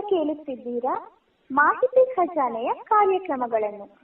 ಕೇಳುತ್ತಿದ್ದೀರಾ? ಮಾಹಿತಿ ಖಜಾನೆಯ ಕಾರ್ಯಕ್ರಮಗಳನ್ನು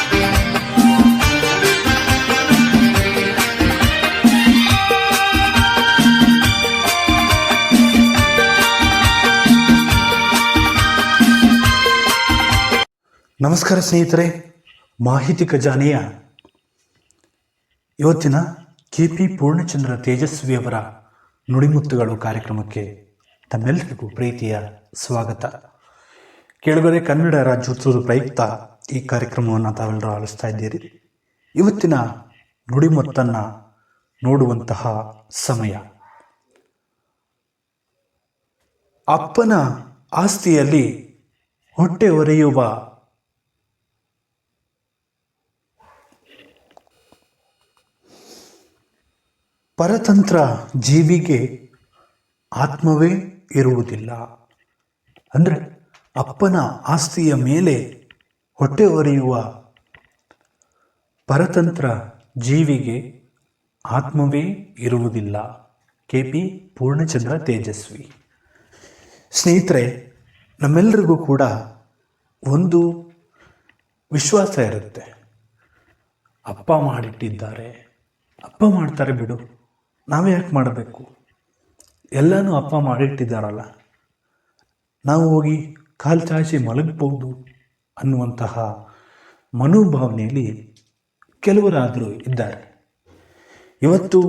ನಮಸ್ಕಾರ ಸ್ನೇಹಿತರೆ, ಮಾಹಿತಿ ಖಜಾನೆಯ ಇವತ್ತಿನ ಕೆ ಪಿ ಪೂರ್ಣಚಂದ್ರ ತೇಜಸ್ವಿಯವರ ನುಡಿಮುತ್ತುಗಳು ಕಾರ್ಯಕ್ರಮಕ್ಕೆ ತಮ್ಮೆಲ್ಲರಿಗೂ ಪ್ರೀತಿಯ ಸ್ವಾಗತ. ಕೇಳುಗರೆ, ಕನ್ನಡ ರಾಜ್ಯೋತ್ಸವದ ಪ್ರಯುಕ್ತ ಈ ಕಾರ್ಯಕ್ರಮವನ್ನು ತಾವೆಲ್ಲರೂ ಆಲಿಸ್ತಾ ಇದ್ದೀರಿ. ಇವತ್ತಿನ ನುಡಿಮುತ್ತನ್ನು ನೋಡುವಂತಹ ಸಮಯ. ಅಪ್ಪನ ಆಸ್ತಿಯಲ್ಲಿ ಹೊಟ್ಟೆ ಒರೆಯುವ ಪರತಂತ್ರ ಜೀವಿಗೆ ಆತ್ಮವೇ ಇರುವುದಿಲ್ಲ. ಅಂದರೆ ಅಪ್ಪನ ಆಸ್ತಿಯ ಮೇಲೆ ಹೊಟ್ಟೆ ಒರೆಯುವ ಪರತಂತ್ರ ಜೀವಿಗೆ ಆತ್ಮವೇ ಇರುವುದಿಲ್ಲ. K P Purnachandra Tejaswi. ಸ್ನೇಹಿತರೆ ನಮ್ಮೆಲ್ಲರಿಗೂ ಕೂಡ ಒಂದು ವಿಶ್ವಾಸ ಇರುತ್ತೆ. ಅಪ್ಪ ಮಾಡಿಟ್ಟಿದ್ದಾರೆ. ಅಪ್ಪ ಮಾಡ್ತಾರೆ ಬಿಡು. ನಾವೇ ಯಾಕೆ ಮಾಡಬೇಕು? ಎಲ್ಲನೂ ಅಪ್ಪ ಮಾಡಿಟ್ಟಿದ್ದಾರಲ್ಲ. ನಾವು ಹೋಗಿ ಕಾಲು ಚಾಚಿ ಮಲಗಬಹುದು ಅನ್ನುವಂತಹ ಮನೋಭಾವನೆಯಲ್ಲಿ ಕೆಲವರಾದರೂ ಇದ್ದಾರೆ. ಇವತ್ತು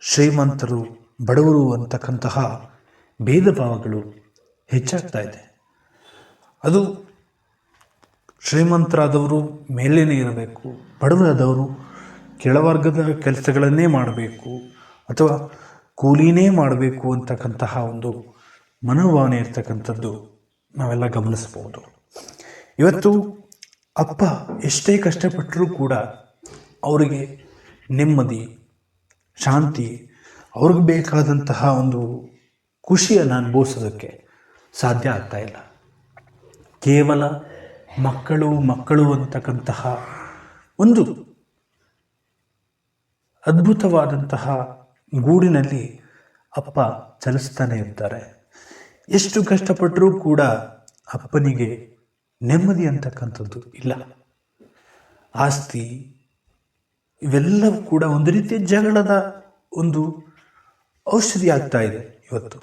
ಶ್ರೀಮಂತರು, ಬಡವರು ಅಂತಕ್ಕಂತಹ ಭೇದ ಭಾವಗಳು ಹೆಚ್ಚಾಗ್ತಾ ಇದೆ. ಅದು ಶ್ರೀಮಂತರಾದವರು ಮೇಲೇನೇ ಇರಬೇಕು, ಬಡವರಾದವರು ಕೆಳವರ್ಗದ ಕೆಲಸಗಳನ್ನೇ ಮಾಡಬೇಕು ಅಥವಾ ಕೂಲಿನೇ ಮಾಡಬೇಕು ಅಂತಕ್ಕಂತಹ ಒಂದು ಮನೋಭಾವನೆ ಇರ್ತಕ್ಕಂಥದ್ದು ನಾವೆಲ್ಲ ಗಮನಿಸಬಹುದು. ಇವತ್ತು ಅಪ್ಪ ಎಷ್ಟೇ ಕಷ್ಟಪಟ್ಟರೂ ಕೂಡ ಅವರಿಗೆ ನೆಮ್ಮದಿ, ಶಾಂತಿ, ಅವ್ರಿಗೆ ಬೇಕಾದಂತಹ ಒಂದು ಖುಷಿಯನ್ನು ಅನುಭವಿಸೋದಕ್ಕೆ ಸಾಧ್ಯ ಆಗ್ತಾ ಇಲ್ಲ. ಕೇವಲ ಮಕ್ಕಳು ಮಕ್ಕಳು ಅಂತಕ್ಕಂತಹ ಒಂದು ಅದ್ಭುತವಾದಂತಹ ಗೂಡಿನಲ್ಲಿ ಅಪ್ಪ ಚಲಿಸ್ತಾನೆ ಇರ್ತಾರೆ. ಎಷ್ಟು ಕಷ್ಟಪಟ್ಟರೂ ಕೂಡ ಅಪ್ಪನಿಗೆ ನೆಮ್ಮದಿ ಅಂತಕ್ಕಂಥದ್ದು ಇಲ್ಲ. ಆಸ್ತಿ ಇವೆಲ್ಲವೂ ಕೂಡ ಒಂದು ರೀತಿಯ ಜಗಳದ ಒಂದು ಔಷಧಿ ಆಗ್ತಾ ಇದೆ ಇವತ್ತು.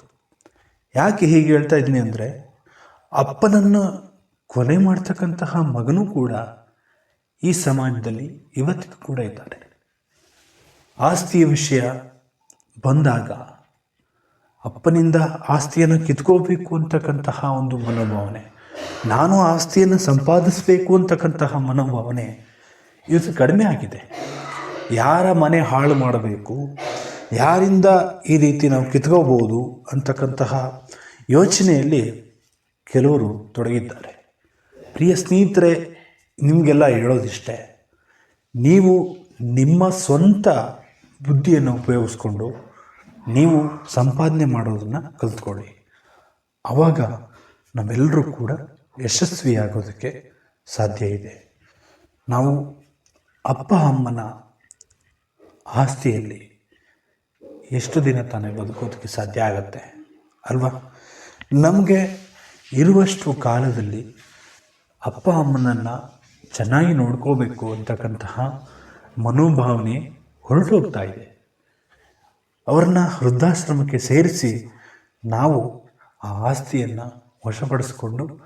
ಯಾಕೆ ಹೀಗೆ ಹೇಳ್ತಾ ಇದ್ದೀನಿ ಅಂದರೆ ಅಪ್ಪನನ್ನು ಕೊಲೆ ಮಾಡ್ತಕ್ಕಂತಹ ಮಗನೂ ಕೂಡ ಈ ಸಮಾಜದಲ್ಲಿ ಇವತ್ತಿಗೂ ಕೂಡ ಇದ್ದಾರೆ ಆಸ್ತಿಯ ವಿಷಯ ಬಂದಾಗ ಅಪ್ಪನಿಂದ ಆಸ್ತಿಯನ್ನು ಕಿತ್ಕೋಬೇಕು ಅಂತಕ್ಕಂತಹ ಒಂದು ಮನೋಭಾವನೆ. ನಾನು ಆಸ್ತಿಯನ್ನು ಸಂಪಾದಿಸಬೇಕು ಅಂತಕ್ಕಂತಹ ಮನೋಭಾವನೆ ಇದು ಕಡಿಮೆ ಆಗಿದೆ. ಯಾರ ಮನೆ ಹಾಳು ಮಾಡಬೇಕು, ಯಾರಿಂದ ಈ ರೀತಿ ನಾವು ಕಿತ್ಕೋಬೋದು ಅಂತಕ್ಕಂತಹ ಯೋಚನೆಯಲ್ಲಿ ಕೆಲವರು ತೊಡಗಿದ್ದಾರೆ. ಪ್ರಿಯ ಸ್ನೇಹಿತರೆ, ನಿಮಗೆಲ್ಲ ಹೇಳೋದಿಷ್ಟೇ, ನೀವು ನಿಮ್ಮ ಸ್ವಂತ ಬುದ್ಧಿಯನ್ನು ಉಪಯೋಗಿಸ್ಕೊಂಡು ನೀವು ಸಂಪಾದನೆ ಮಾಡೋದನ್ನು ಕಲ್ತ್ಕೊಳ್ಳಿ. ಆವಾಗ ನಾವೆಲ್ಲರೂ ಕೂಡ ಯಶಸ್ವಿಯಾಗೋದಕ್ಕೆ ಸಾಧ್ಯ ಇದೆ. ನಾವು ಅಪ್ಪ, ಅಮ್ಮನ ಆಸ್ತಿಯಲ್ಲಿ ಎಷ್ಟು ದಿನ ತಾನೇ ಬದುಕೋದಕ್ಕೆ ಸಾಧ್ಯ ಆಗತ್ತೆ ಅಲ್ವಾ? ನಮಗೆ ಇರುವಷ್ಟು ಕಾಲದಲ್ಲಿ ಅಪ್ಪ, ಅಮ್ಮನನ್ನು ಚೆನ್ನಾಗಿ ನೋಡ್ಕೋಬೇಕು ಅಂತಕ್ಕಂತಹ ಮನೋಭಾವನೆ ಹೊರಟೋಗ್ತಾ ಇದೆ ಅವರನ್ನ ವೃದ್ಧಾಶ್ರಮಕ್ಕೆ ಸೇರಿಸಿ ನಾವು ಆ ಆಸ್ತಿಯನ್ನು ವಶಪಡಿಸಿಕೊಂಡು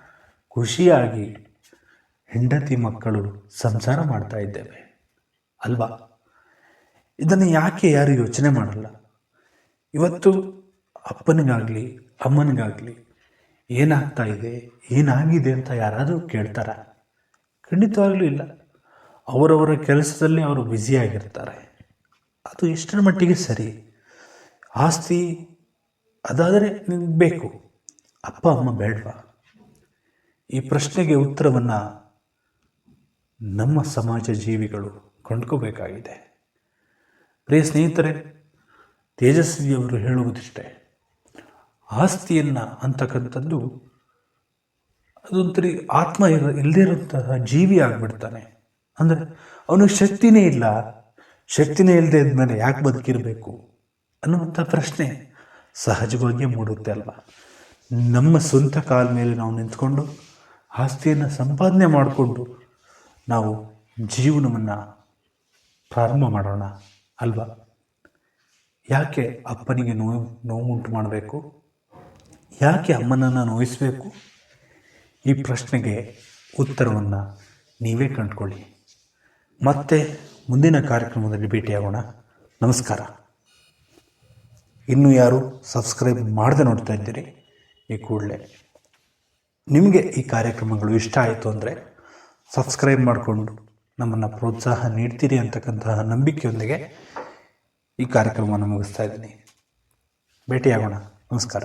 ಖುಷಿಯಾಗಿ ಹೆಂಡತಿ ಮಕ್ಕಳು ಸಂಸಾರ ಮಾಡ್ತಾ ಇದ್ದೇವೆ. ಅಲ್ವಾ? ಇದನ್ನು ಯಾಕೆ ಯಾರು ಯೋಚನೆ ಮಾಡಲ್ಲ? ಇವತ್ತು ಅಪ್ಪನಿಗಾಗಲಿ, ಅಮ್ಮನಿಗಾಗಲಿ ಏನಾಗ್ತಾ ಇದೆ, ಏನಾಗಿದೆ ಅಂತ ಯಾರಾದರೂ ಕೇಳ್ತಾರ? ಖಂಡಿತವಾಗಲೂ ಇಲ್ಲ. ಅವರವರ ಕೆಲಸದಲ್ಲಿ ಅವರು ಬ್ಯುಸಿಯಾಗಿರ್ತಾರೆ ಅದು ಎಷ್ಟರ ಮಟ್ಟಿಗೆ ಸರಿ? ಆಸ್ತಿ ಅದಾದರೆ ನಿಮ್ಗೆ ಬೇಕು. ಅಪ್ಪ, ಅಮ್ಮ ಬೇಡವಾ? ಈ ಪ್ರಶ್ನೆಗೆ ಉತ್ತರವನ್ನು ನಮ್ಮ ಸಮಾಜ ಜೀವಿಗಳು ಕೊಂಡ್ಕೋಬೇಕಾಗಿದೆ. ಪ್ರಿಯ ಸ್ನೇಹಿತರೆ, ತೇಜಸ್ವಿಯವರು ಹೇಳುವುದಿಷ್ಟೇ, ಆಸ್ತಿಯನ್ನು ಅಂತಕ್ಕಂಥದ್ದು ಅದೊಂಥರಿ ಆತ್ಮ ಇರ ಇಲ್ಲದೇ ಇರುವಂತಹ ಜೀವಿ ಆಗಿಬಿಡ್ತಾನೆ. ಅಂದರೆ ಅವನಿಗೆ ಶಕ್ತಿನೇ ಇಲ್ಲ. ಶಕ್ತಿನೇ ಇಲ್ಲದೆ ಇದ್ಮೇಲೆ ಯಾಕೆ ಬದುಕಿರಬೇಕು ಅನ್ನುವಂಥ ಪ್ರಶ್ನೆ ಸಹಜವಾಗಿ ಮೂಡುತ್ತೆ ಅಲ್ವಾ? ನಮ್ಮ ಸ್ವಂತ ಕಾಲ ಮೇಲೆ ನಾವು ನಿಂತ್ಕೊಂಡು ಆಸ್ತಿಯನ್ನು ಸಂಪಾದನೆ ಮಾಡಿಕೊಂಡು ನಾವು ಜೀವನವನ್ನು ಪ್ರಾರಂಭ ಮಾಡೋಣ ಅಲ್ವಾ? ಯಾಕೆ ಅಪ್ಪನಿಗೆ ನೋವು ನೋವುಂಟು ಮಾಡಬೇಕು? ಯಾಕೆ ಅಮ್ಮನನ್ನು ನೋಯಿಸಬೇಕು? ಈ ಪ್ರಶ್ನೆಗೆ ಉತ್ತರವನ್ನು ನೀವೇ ಕಂಡುಕೊಳ್ಳಿ. ಮತ್ತೆ ಮುಂದಿನ ಕಾರ್ಯಕ್ರಮದಲ್ಲಿ ಭೇಟಿಯಾಗೋಣ. ನಮಸ್ಕಾರ. ಇನ್ನು ಯಾರು ಸಬ್ಸ್ಕ್ರೈಬ್ ಮಾಡದೆ ನೋಡ್ತಾ ಇದ್ದೀರಿ, ಈ ಕೂಡಲೇ. ನಿಮಗೆ ಈ ಕಾರ್ಯಕ್ರಮಗಳು ಇಷ್ಟ ಆಯಿತು ಅಂದರೆ ಸಬ್ಸ್ಕ್ರೈಬ್ ಮಾಡಿಕೊಂಡು ನಮ್ಮನ್ನು ಪ್ರೋತ್ಸಾಹ ನೀಡ್ತೀರಿ ಅಂತಕ್ಕಂತಹ ನಂಬಿಕೆಯೊಂದಿಗೆ ಈ ಕಾರ್ಯಕ್ರಮವನ್ನು ಮುಗಿಸ್ತಾ ಇದ್ದೀನಿ. ಭೇಟಿಯಾಗೋಣ. ನಮಸ್ಕಾರ.